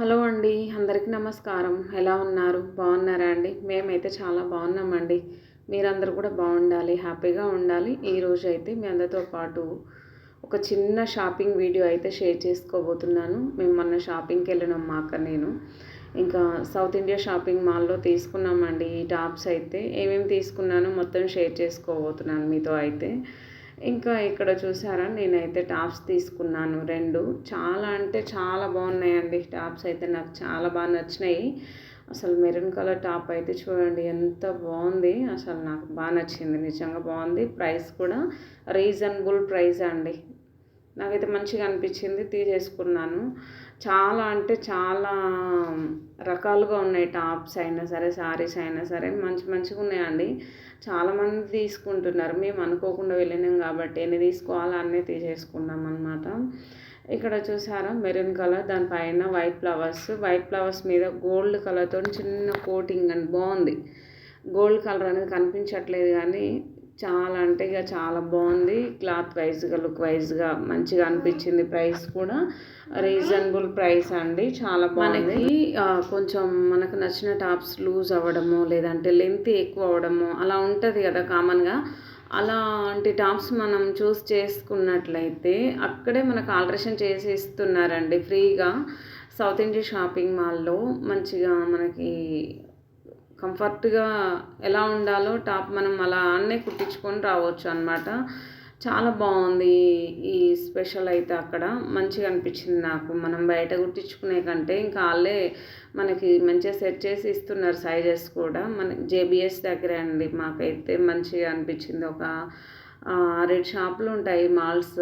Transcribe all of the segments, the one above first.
Hello అండి అందరికీ నమస్కారం. ఎలా ఉన్నారు? బాగున్నారా అండి? మేమైతే చాలా బాగున్నామండి. మీరందరూ కూడా బాగుండాలి హ్యాపీగా ఉండాలి. ఈరోజు అయితే మీ అందరితో పాటు ఒక చిన్న షాపింగ్ వీడియో అయితే షేర్ చేసుకోబోతున్నాను. మేము మొన్న షాపింగ్కి వెళ్ళినాం మా అక్క నేను. ఇంకా సౌత్ ఇండియా షాపింగ్ మాల్లో తీసుకున్నామండి ఈ టాప్స్ అయితే. ఏమేమి తీసుకున్నానో మొత్తం షేర్ చేసుకోబోతున్నాను మీతో అయితే. ఇంకా ఇక్కడ చూసారా నేనైతే టాప్స్ తీసుకున్నాను రెండు. చాలా అంటే చాలా బాగున్నాయండి టాప్స్ అయితే నాకు చాలా బాగా నచ్చినాయి. అసలు మెరూన్ కలర్ టాప్ అయితే చూడండి ఎంత బాగుంది. అసలు నాకు బాగా నచ్చింది నిజంగా బాగుంది. ప్రైస్ కూడా రీజనబుల్ ప్రైస్ అండి. నాకైతే మంచిగా అనిపించింది తీసేసుకున్నాను. చాలా అంటే చాలా రకాలుగా ఉన్నాయి టాప్స్ అయినా సరే శారీస్ అయినా సరే. మంచి మంచిగా ఉన్నాయండి. చాలామంది తీసుకుంటున్నారు. మేము అనుకోకుండా వెళ్ళినాం కాబట్టి ఎన్ని తీసుకోవాలో అన్నీ తీసేసుకున్నాం అనమాట ఇక్కడ చూసారా? మెరూన్ కలర్ దానిపైన వైట్ ఫ్లవర్స్. వైట్ ఫ్లవర్స్ మీద గోల్డ్ కలర్తో చిన్న కోటింగ్ అండి. బాగుంది. గోల్డ్ కలర్ అనేది కనిపించట్లేదు కానీ చాలా అంటే ఇక చాలా బాగుంది. క్లాత్ వైజ్గా లుక్ వైజ్గా మంచిగా అనిపించింది ప్రైస్ కూడా. రీజనబుల్ ప్రైస్ అండి. చాలా బాగుంది. కొంచెం మనకు నచ్చిన టాప్స్ లూజ్ అవ్వడము లేదంటే లెంత్ ఎక్కువ అవ్వడము అలా ఉంటుంది కదా కామన్గా అలాంటి టాప్స్ మనం చూస్ చేసుకున్నట్లయితే అక్కడే మనకు ఆల్టరేషన్ చేసి ఇస్తున్నారండి ఫ్రీగా. సౌత్ ఇండియా షాపింగ్ మాల్లో మంచిగా మనకి కంఫర్ట్గా ఎలా ఉండాలో టాప్ మనం అలా అన్నే కుట్టించుకొని రావచ్చు అనమాట చాలా బాగుంది ఈ స్పెషల్ అయితే అక్కడ. మంచిగా అనిపించింది నాకు. మనం బయట కుట్టించుకునే కంటే ఇంకా వాళ్ళే మనకి మంచిగా సెట్ చేసి ఇస్తున్నారు సైజెస్ కూడా. మన జేబిఎస్ దగ్గర అండి. మాకైతే మంచిగా అనిపించింది. ఒక రెండు షాపులు ఉంటాయి మాల్స్.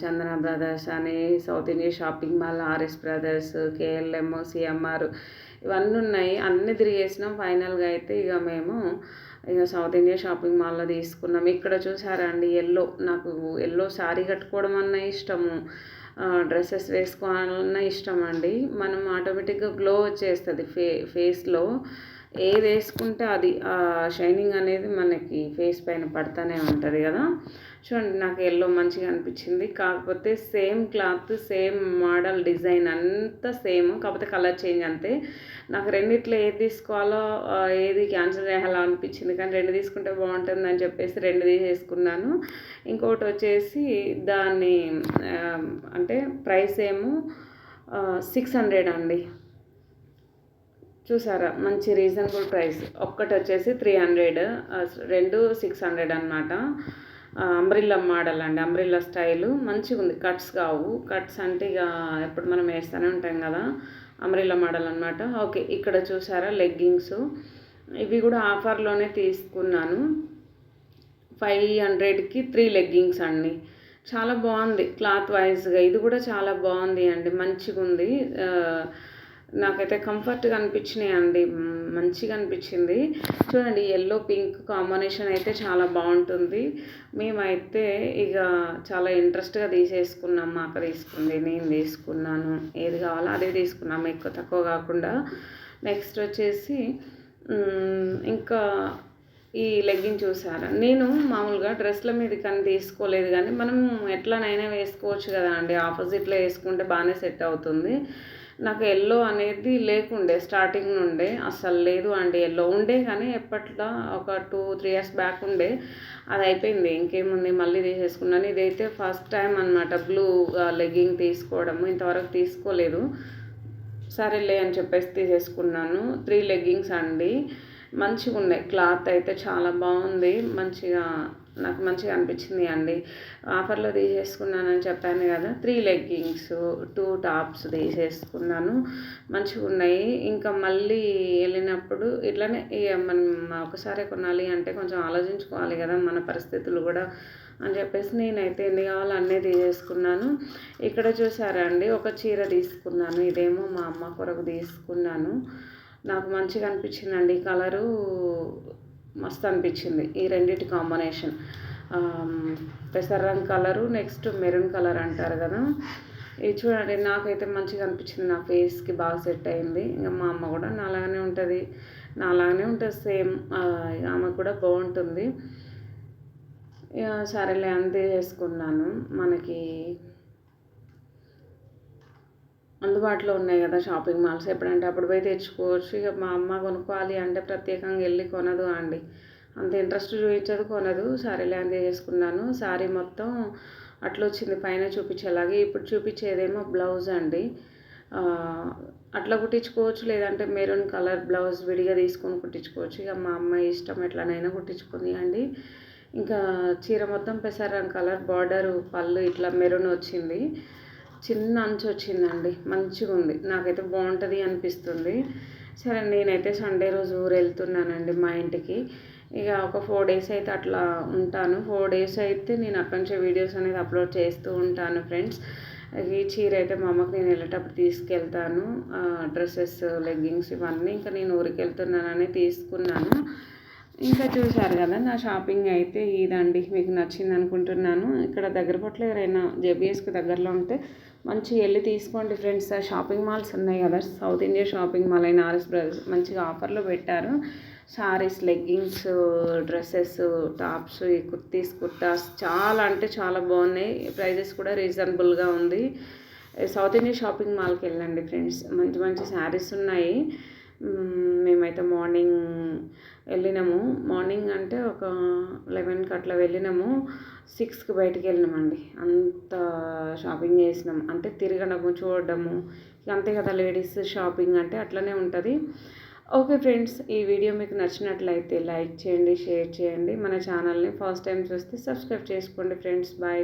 చందన బ్రదర్స్ అని south India shopping mall RS brothers KLM CMR ఇవన్నీ ఉన్నాయి అన్నీ తిరిగేసినాం ఫైనల్గా అయితే ఇక మేము ఇక సౌత్ ఇండియా షాపింగ్ మాల్లో తీసుకున్నాం. ఇక్కడ చూసారా అండి ఎల్లో నాకు ఎల్లో శారీ కట్టుకోవడం అన్న ఇష్టము. డ్రెస్సెస్ వేసుకోవాలన్నా ఇష్టం అండి. మనం ఆటోమేటిక్గా గ్లో వచ్చేస్తుంది ఫే ఫేస్లో. ఏది వేసుకుంటే అది షైనింగ్ అనేది మనకి ఫేస్ పైన పడుతూనే ఉంటుంది కదా. చూడండి నాకు ఎల్లో మంచిగా అనిపించింది. కాకపోతే same cloth same model design అంతా సేమ్ కాకపోతే కలర్ చేంజ్ అంతే. నాకు రెండిట్లో ఏది తీసుకోవాలో ఏది క్యాన్సిల్ చేయాలో అనిపించింది. కానీ రెండు తీసుకుంటే బాగుంటుంది అని చెప్పేసి రెండు తీసేసుకున్నాను. ఇంకొకటి వచ్చేసి దాన్ని అంటే ప్రైస్ ఏమో సిక్స్ హండ్రెడ్ అండి. చూసారా మంచి రీజనబుల్ ప్రైస్. ఒక్కటి వచ్చేసి త్రీ హండ్రెడ్ రెండు సిక్స్ హండ్రెడ్ అనమాట అంబ్రిల్లా మోడల్ అండి అంబ్రిల్లా స్టైలు. మంచిగా ఉంది కట్స్ కావు. కట్స్ అంటే ఇక ఎప్పుడు మనం వేస్తూనే ఉంటాం కదా అంబ్రిల్లా మోడల్ అనమాట ఓకే ఇక్కడ చూసారా లెగ్గింగ్స్. ఇవి కూడా ఆఫర్లోనే తీసుకున్నాను. ఫైవ్ హండ్రెడ్కి త్రీ లెగ్గింగ్స్ అండి. చాలా బాగుంది క్లాత్ వైజ్గా. ఇది కూడా చాలా బాగుంది అండి మంచిగా ఉంది నాకైతే కంఫర్ట్గా అనిపించినాయి అండి. మంచిగా అనిపించింది. చూడండి ఎల్లో పింక్ కాంబినేషన్ అయితే చాలా బాగుంటుంది. మేమైతే ఇక చాలా ఇంట్రెస్ట్గా తీసేసుకున్నాం. మా అక్క తీసుకుంది నేను తీసుకున్నాను. ఏది కావాలో అదే తీసుకున్నాము ఎక్కువ తక్కువ కాకుండా. నెక్స్ట్ వచ్చేసి ఇంకా ఈ లెగ్గింగ్ చూసారా? నేను మామూలుగా డ్రెస్ల మీద కానీ తీసుకోలేదు కానీ మనం ఎట్లనైనా వేసుకోవచ్చు కదా అండి. ఆపోజిట్లో వేసుకుంటే బాగానే సెట్ అవుతుంది. నాకు ఎల్లో అనేది లేకుండే స్టార్టింగ్ నుండే. అసలు లేదు అండి ఎల్లో ఉండే కానీ ఎప్పట్లో ఒక టూ త్రీ ఇయర్స్ బ్యాక్ ఉండే. అది అయిపోయింది. ఇంకేముంది? మళ్ళీ తీసేసుకున్నాను. ఇదైతే ఫస్ట్ టైం అనమాట బ్లూ లెగ్గింగ్ తీసుకోవడము. ఇంతవరకు తీసుకోలేదు. సరేలే అని చెప్పేసి తీసేసుకున్నాను. త్రీ లెగ్గింగ్స్ అండి. మంచిగా ఉన్నాయి క్లాత్ అయితే చాలా బాగుంది. మంచిగా నాకు మంచిగా అనిపించింది అండి. ఆఫర్లో తీసేసుకున్నానని చెప్పాను కదా. త్రీ లెగ్గింగ్స్ టూ టాప్స్ తీసేసుకున్నాను. మంచిగా ఉన్నాయి. ఇంకా మళ్ళీ వెళ్ళినప్పుడు ఇట్లనే మనం ఒకసారి కొనాలి అంటే కొంచెం ఆలోచించుకోవాలి కదా మన పరిస్థితులు కూడా అని చెప్పేసి నేనైతే ఎన్ని కావాలో అన్నీ తీసేసుకున్నాను. ఇక్కడ చూసారా అండి ఒక చీర తీసుకున్నాను. ఇదేమో మా అమ్మ కొరకు తీసుకున్నాను. నాకు మంచిగా అనిపించిందండి. కలరు మస్తు అనిపించింది ఈ రెండింటి కాంబినేషన్. పెసరంగ్ కలరు నెక్స్ట్ మెరూన్ కలర్ అంటారు కదా. ఇది చూడండి నాకైతే మంచిగా అనిపించింది. నా ఫేస్కి బాగా సెట్ అయింది. ఇంకా మా అమ్మ కూడా నాలాగానే ఉంటుంది. నాలాగానే ఉంటుంది సేమ్. ఆమె కూడా బాగుంటుంది. సరేలే అంతే చేసుకున్నాను. మనకి అందుబాటులో ఉన్నాయి కదా షాపింగ్ మాల్స్. ఎప్పుడంటే అప్పుడు పోయి తెచ్చుకోవచ్చు. ఇక మా అమ్మ కొనుక్కోవాలి అంటే ప్రత్యేకంగా వెళ్ళి కొనదు అండి. అంత ఇంట్రెస్ట్ చూపించదు కొనదు. సారీలే ల్యాండ్ చేసుకున్నాను సారీ మొత్తం అట్లా వచ్చింది. పైన చూపించేలాగే ఇప్పుడు చూపించేదేమో బ్లౌజ్ అండి. అట్లా కుట్టించుకోవచ్చు. లేదంటే మెరూన్ కలర్ బ్లౌజ్ విడిగా తీసుకొని కుట్టించుకోవచ్చు. ఇక మా అమ్మాయి ఇష్టం ఎట్లనైనా కుట్టించుకుంది అండి. ఇంకా చీర మొత్తం పెసరం కలర్ బార్డర్ పళ్ళు ఇట్లా మెరూన్ వచ్చింది. చిన్న అంచు వచ్చిందండి. మంచిగా ఉంది నాకైతే బాగుంటుంది అనిపిస్తుంది. సరే నేనైతే సండే రోజు ఊరు వెళ్తున్నానండి మా ఇంటికి. ఇక ఒక ఫోర్ డేస్ అయితే అట్లా ఉంటాను. ఫోర్ డేస్ అయితే నేను అక్కడి నుంచి వీడియోస్ అనేది అప్లోడ్ చేస్తూ ఉంటాను ఫ్రెండ్స్. ఈ చీర అయితే మా అమ్మకి నేను వెళ్ళేటప్పుడు తీసుకెళ్తాను. డ్రెస్సెస్ లెగ్గింగ్స్ ఇవన్నీ ఇంకా నేను ఊరికి వెళ్తున్నానని తీసుకున్నాను. ఇంకా చూశారు కదా నా షాపింగ్ అయితే ఇదండి. మీకు నచ్చింది అనుకుంటున్నాను ఇక్కడ దగ్గర పట్ల ఎవరైనా జేబీఎస్కి దగ్గరలో ఉంటే మంచి వెళ్ళి తీసుకోండి ఫ్రెండ్స్. షాపింగ్ మాల్స్ ఉన్నాయి కదా సౌత్ ఇండియా షాపింగ్ మాల్ అయిన ఆర్ఎస్ బ్రదర్స్ మంచిగా ఆఫర్లో పెట్టారు. శారీస్ లెగ్గింగ్స్ డ్రెస్సెస్ టాప్స్ ఈ కుర్తీస్ కుర్తాస్ చాలా అంటే చాలా బాగున్నాయి. ప్రైజెస్ కూడా రీజనబుల్గా ఉంది. సౌత్ ఇండియా షాపింగ్ మాల్కి వెళ్ళండి ఫ్రెండ్స్. మంచి మంచి శారీస్ ఉన్నాయి. మేమైతే మార్నింగ్ వెళ్ళినాము. మార్నింగ్ అంటే ఒక లెవెన్కి అట్లా వెళ్ళినాము. సిక్స్కి బయటికి వెళ్ళినామండి. అంత షాపింగ్ చేసినాం. అంటే తిరగడము చూడడము. అంతే కదా లేడీస్ షాపింగ్ అంటే అట్లనే ఉంటుంది. ఓకే ఫ్రెండ్స్ ఈ వీడియో మీకు నచ్చినట్లయితే లైక్ చేయండి షేర్ చేయండి. మన ఛానల్ని ఫస్ట్ టైం చూస్తే సబ్స్క్రైబ్ చేసుకోండి ఫ్రెండ్స్. బాయ్.